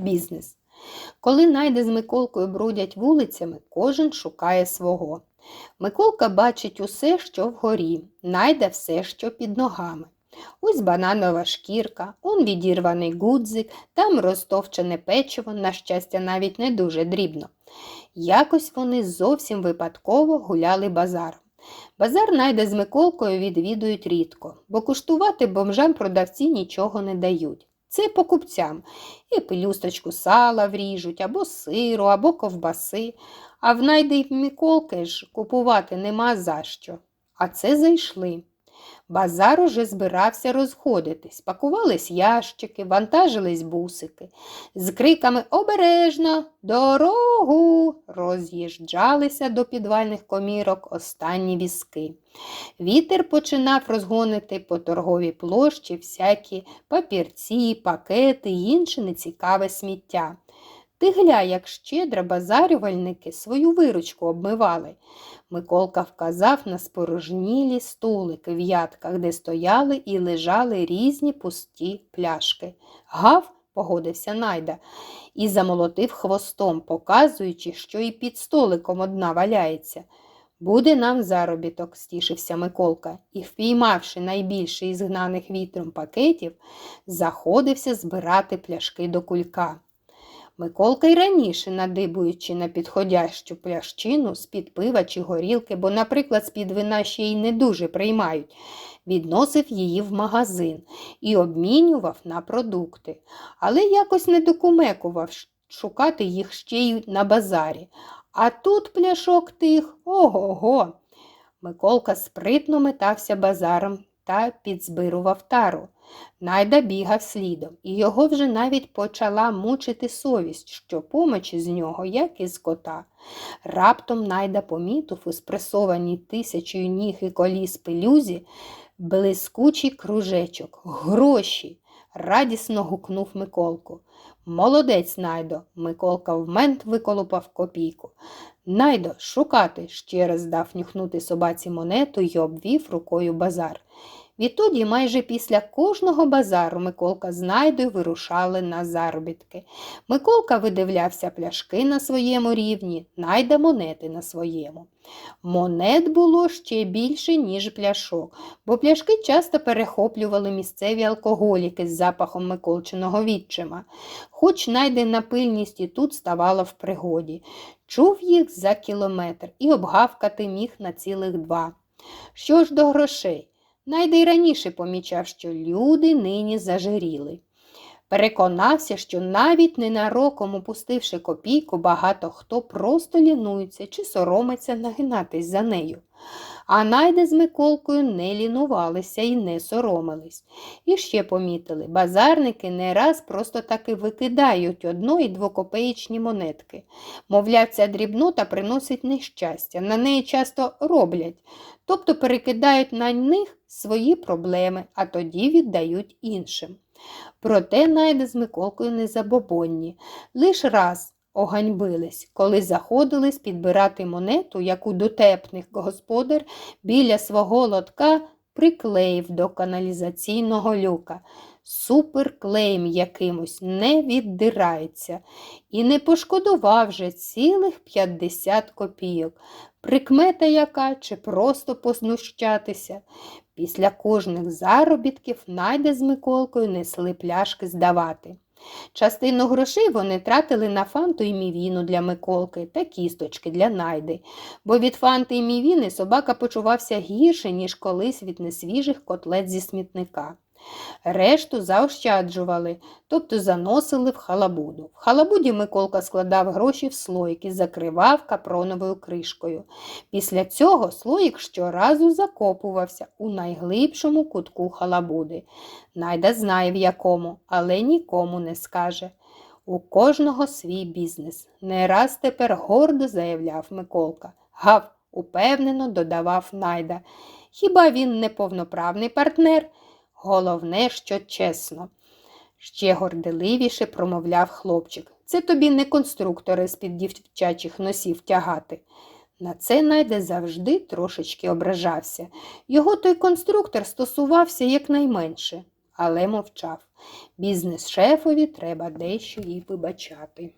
бізнес. Коли найде з Миколкою бродять вулицями, кожен шукає свого. Миколка бачить усе, що вгорі, найде все, що під ногами. Ось бананова шкірка, он відірваний гудзик, там розтовчене печиво, на щастя, навіть не дуже дрібно. Якось вони зовсім випадково гуляли базаром. Базар найде з Миколкою відвідують рідко, бо куштувати бомжам продавці нічого не дають. Це покупцям і пелюсточку сала вріжуть, або сиру, або ковбаси, а в найди й Миколки ж купувати нема за що. А це зайшли. Базар уже збирався розходитись, пакувались ящики, вантажились бусики. З криками Обережно, дорогу роз'їжджалися до підвальних комірок останні візки. Вітер починав розгонити по торговій площі всякі папірці, пакети й інше нецікаве сміття. Ти гля, як щедро базарювальники свою виручку обмивали. Миколка вказав на спорожнілі столики в ядках, де стояли і лежали різні пусті пляшки. Гав, погодився найда, і замолотив хвостом, показуючи, що і під столиком одна валяється. Буде нам заробіток, стішився Миколка, і, впіймавши найбільший із гнаних вітром пакетів, заходився збирати пляшки до кулька. Миколка й раніше, надибуючи на підходящу плящину з-під пива чи горілки, бо, наприклад, з-під вина ще й не дуже приймають, відносив її в магазин і обмінював на продукти, але якось не докумекував шукати їх ще й на базарі. А тут пляшок тих ого-го. Миколка спритно метався базаром та підзбирував тару. Найда бігав слідом, і його вже навіть почала мучити совість, що помочі з нього, як із кота. Раптом найда помітив у спресованій тисячою ніг і коліс пелюзі блискучий кружечок, гроші. Радісно гукнув Миколку. Молодець, Найдо, Миколка вмент виколупав копійку. Найдо, шукати, ще раз дав нюхнути собаці монету й обвів рукою базар. Відтоді майже після кожного базару Миколка з Найдою вирушали на заробітки. Миколка видивлявся пляшки на своєму рівні, найда монети на своєму. Монет було ще більше, ніж пляшок, бо пляшки часто перехоплювали місцеві алкоголіки з запахом Миколчиного відчима. Хоч найдена пильність і тут ставала в пригоді. Чув їх за кілометр і обгавкати міг на цілих два. Що ж до грошей? Найде раніше помічав, що люди нині зажиріли. Переконався, що навіть ненароком упустивши копійку, багато хто просто лінується чи соромиться нагинатись за нею. А найде з Миколкою не лінувалися і не соромились. І ще помітили, базарники не раз просто таки викидають одно- і двокопеєчні монетки. Мовляв, ця дрібнота приносить нещастя, на неї часто роблять, тобто перекидають на них свої проблеми, а тоді віддають іншим. Проте найде з Миколкою не забобонні. Лиш раз оганьбились, коли заходились підбирати монету, яку дотепних господар біля свого лотка приклеїв до каналізаційного люка. Суперклейм якимось не віддирається і не пошкодував вже цілих 50 копійок. Прикмета яка чи просто познущатися. Після кожних заробітків найде з Миколкою несли пляшки здавати. Частину грошей вони тратили на фанту і мівіну для Миколки та кісточки для найди, бо від фанти і мівіни собака почувався гірше, ніж колись від несвіжих котлет зі смітника. Решту заощаджували, тобто заносили в халабуду. В халабуді Миколка складав гроші в слоїк і закривав капроновою кришкою. Після цього слоїк щоразу закопувався у найглибшому кутку халабуди. Найда знає в якому, але нікому не скаже. У кожного свій бізнес. Не раз тепер гордо заявляв Миколка. Гав, упевнено додавав Найда. Хіба він не повноправний партнер? Головне, що чесно. Ще горделивіше промовляв хлопчик. Це тобі не конструктори з-під дівчачих носів тягати. На це найде завжди трошечки ображався. Його той конструктор стосувався якнайменше. але мовчав. Бізнес-шефові треба дещо і вибачати.